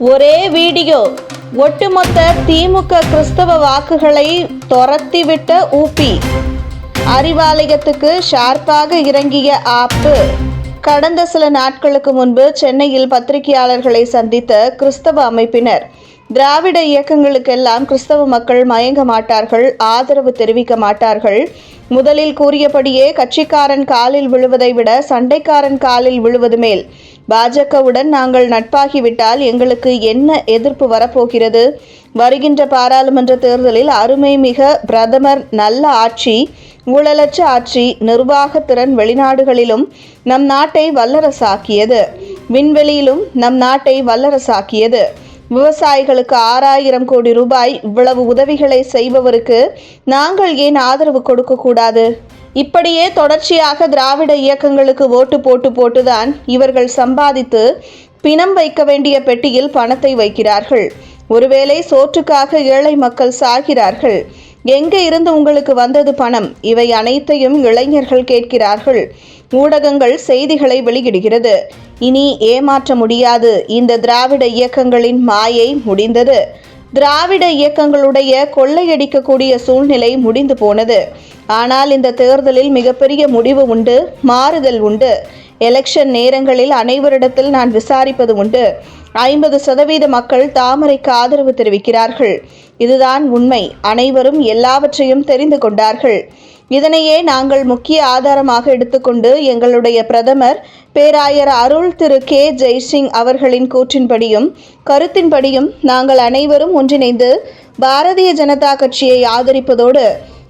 ஒரே வீடியோ. ஒட்டுமொத்த திமுக கிறிஸ்தவ வாக்குகளை துரத்திவிட்ட ஊபி. அறிவாலயத்துக்கு ஷார்ப்பாக இறங்கிய ஆப்பு. கடந்த சில நாட்களுக்கு முன்பு சென்னையில் பத்திரிகையாளர்களை சந்தித்த கிறிஸ்தவ அமைப்பினர் திராவிட இயக்கங்களுக்கெல்லாம் கிறிஸ்தவ மக்கள் மயங்க மாட்டார்கள் ஆதரவு தெரிவிக்க மாட்டார்கள். முதலில் கூறியபடியே கட்சிக்காரன் காலில் விழுவதை விட சண்டைக்காரன் காலில் விழுவது மேல். பாஜகவுடன் நாங்கள் நட்பாகிவிட்டால் எங்களுக்கு என்ன எதிர்ப்பு வரப்போகிறது? வருகின்ற பாராளுமன்ற தேர்தலில் அருமை மிக பிரதமர் நல்ல ஆட்சி ஊழலற்ற ஆட்சி நிர்வாக திறன் வெளிநாடுகளிலும் நம் நாட்டை வல்லரசாக்கியது. விண்வெளியிலும் நம் நாட்டை வல்லரசாக்கியது. விவசாயிகளுக்கு ஆறாயிரம் கோடி ரூபாய் இவ்வளவு உதவிகளை செய்பவருக்கு நாங்கள் ஏன் ஆதரவு கொடுக்கக்கூடாது? இப்படியே தொடர்ச்சியாக திராவிட இயக்கங்களுக்கு ஓட்டு போட்டு போட்டுதான் இவர்கள் சம்பாதித்து பிணம் வைக்க வேண்டிய பெட்டியில் பணத்தை வைக்கிறார்கள். ஒருவேளை சோற்றுக்காக ஏழை மக்கள் சாகிறார்கள். எங்கே இருந்து உங்களுக்கு வந்தது பணம்? இவை அனைத்தையும் இளைஞர்கள் கேட்கிறார்கள். ஊடகங்கள் செய்திகளை வெளியிடுகிறது. இனி ஏமாற்ற முடியாது. இந்த திராவிட இயக்கங்களின் மாயை முடிந்தது. திராவிட இயக்கங்களுடைய கொள்ளையடிக்கக்கூடிய சூழ்நிலை முடிந்து போனது. ஆனால் இந்த தேர்தலில் மிகப்பெரிய முடிவு உண்டு மாறுதல் உண்டு. எலெக்ஷன் நேரங்களில் அனைவரிடத்தில் நான் விசாரிப்பது உண்டு. ஐம்பது சதவீத மக்கள் தாமரைக்கு ஆதரவு தெரிவிக்கிறார்கள். இதுதான் உண்மை. அனைவரும் எல்லாவற்றையும் தெரிந்து கொண்டார்கள். இதனையே நாங்கள் முக்கிய ஆதாரமாக எடுத்துக்கொண்டு எங்களுடைய பிரதமர் பேராயர் அருள் திரு கே. ஜெய்சிங் அவர்களின் கூற்றின்படியும் கருத்தின்படியும் நாங்கள் அனைவரும் ஒன்றிணைந்து பாரதிய ஜனதா கட்சியை ஆதரிப்பதோடு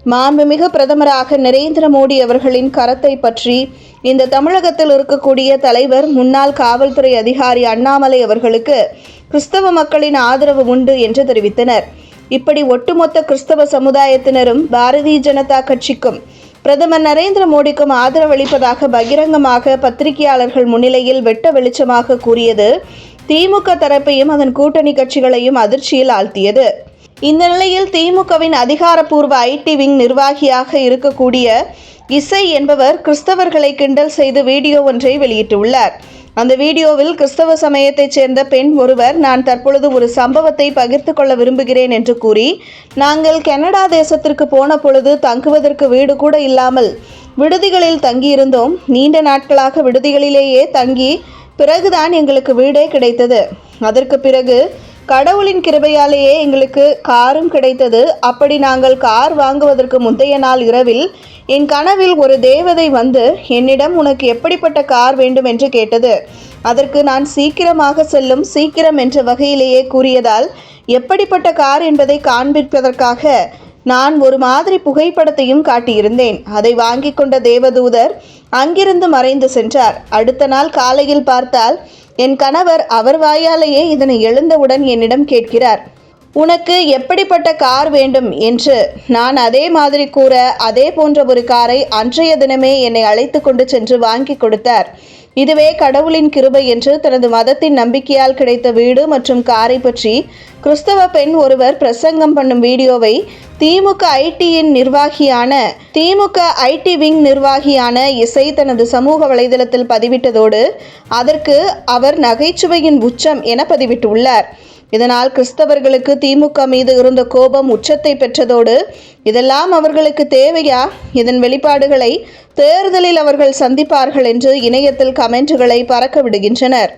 மாண்புமிகு பிரதமராக நரேந்திர மோடி அவர்களின் கரத்தை பற்றி இந்த தமிழகத்தில் இருக்கக்கூடிய தலைவர் முன்னாள் காவல்துறை அதிகாரி அண்ணாமலை அவர்களுக்கு கிறிஸ்தவ மக்களின் ஆதரவு உண்டு என்று தெரிவித்தனர். இப்படி ஒட்டுமொத்த கிறிஸ்தவ சமுதாயத்தினரும் பாரதிய ஜனதா கட்சிக்கும் பிரதமர் நரேந்திர மோடிக்கும் ஆதரவளிப்பதாக பகிரங்கமாக பத்திரிகையாளர்கள் முன்னிலையில் வெட்ட வெளிச்சமாக கூறியது திமுக தரப்பையும் அதன் கூட்டணி கட்சிகளையும் அதிர்ச்சியில் ஆழ்த்தியது. இந்த நிலையில் திமுகவின் அதிகாரப்பூர்வ ஐடி விங் நிர்வாகியாக இருக்கக்கூடிய இசை என்பவர் கிறிஸ்தவர்களை கிண்டல் செய்து வீடியோ ஒன்றை வெளியிட்டுள்ளார். அந்த வீடியோவில் கிறிஸ்தவ சமயத்தைச் சேர்ந்த பெண் ஒருவர் நான் தற்பொழுது ஒரு சம்பவத்தை பகிர்ந்து கொள்ள விரும்புகிறேன் என்று கூறி நாங்கள் கனடா தேசத்திற்கு போன பொழுது தங்குவதற்கு வீடு கூட இல்லாமல் விடுதிகளில் தங்கியிருந்தோம். நீண்ட நாட்களாக விடுதிகளிலேயே தங்கி பிறகுதான் எங்களுக்கு வீடே கிடைத்தது. அதற்கு பிறகு கடவுளின் கிருபையாலேயே எங்களுக்கு காரும் கிடைத்தது. அப்படி நாங்கள் கார் வாங்குவதற்கு முந்தைய நாள் இரவில் என் கனவில் ஒரு தேவதை வந்து என்னிடம் உனக்கு எப்படிப்பட்ட கார் வேண்டும்? என்று கேட்டது. அதற்கு நான் சீக்கிரமாக செல்லும் சீக்கிரம் என்ற வகையிலேயே கூறியதால் எப்படிப்பட்ட கார் என்பதை காண்பிப்பதற்காக நான் ஒரு மாதிரி புகைப்படத்தையும் காட்டியிருந்தேன். அதை வாங்கி கொண்ட தேவதூதர் அங்கிருந்து மறைந்து சென்றார். அடுத்த நாள் காலையில் பார்த்தால் என் கணவர் அவர் வாயாலேயே இதனை எழுந்தவுடன் என்னிடம் கேட்கிறார். உனக்கு எப்படிப்பட்ட கார் வேண்டும் என்று நான் அதே மாதிரி கூற அதே போன்ற ஒரு காரை அன்றைய தினமே என்னை அழைத்து கொண்டு சென்று வாங்கி கொடுத்தார். இதுவே கடவுளின் கிருபை என்று தனது மதத்தின் நம்பிக்கையால் கிடைத்த வீடு மற்றும் காரை பற்றி கிறிஸ்தவ பெண் ஒருவர் பிரசங்கம் பண்ணும் வீடியோவை திமுக ஐடியின் நிர்வாகியான திமுக ஐடி விங் நிர்வாகியான இசை தனது சமூக வலைதளத்தில் பதிவிட்டதோடு அதற்கு அவர் நகைச்சுவையின் உச்சம் என பதிவிட்டுள்ளார். இதனால் கிறிஸ்தவர்களுக்கு திமுக மீது இருந்த கோபம் உச்சத்தை பெற்றதோடு இதெல்லாம் அவர்களுக்கு தேவையா? இதன் வெளிப்பாடுகளை தேர்தலில் அவர்கள் சந்திப்பார்கள் என்று இணையத்தில் கமெண்ட்டுகளை பறக்க விடுகின்றனர்.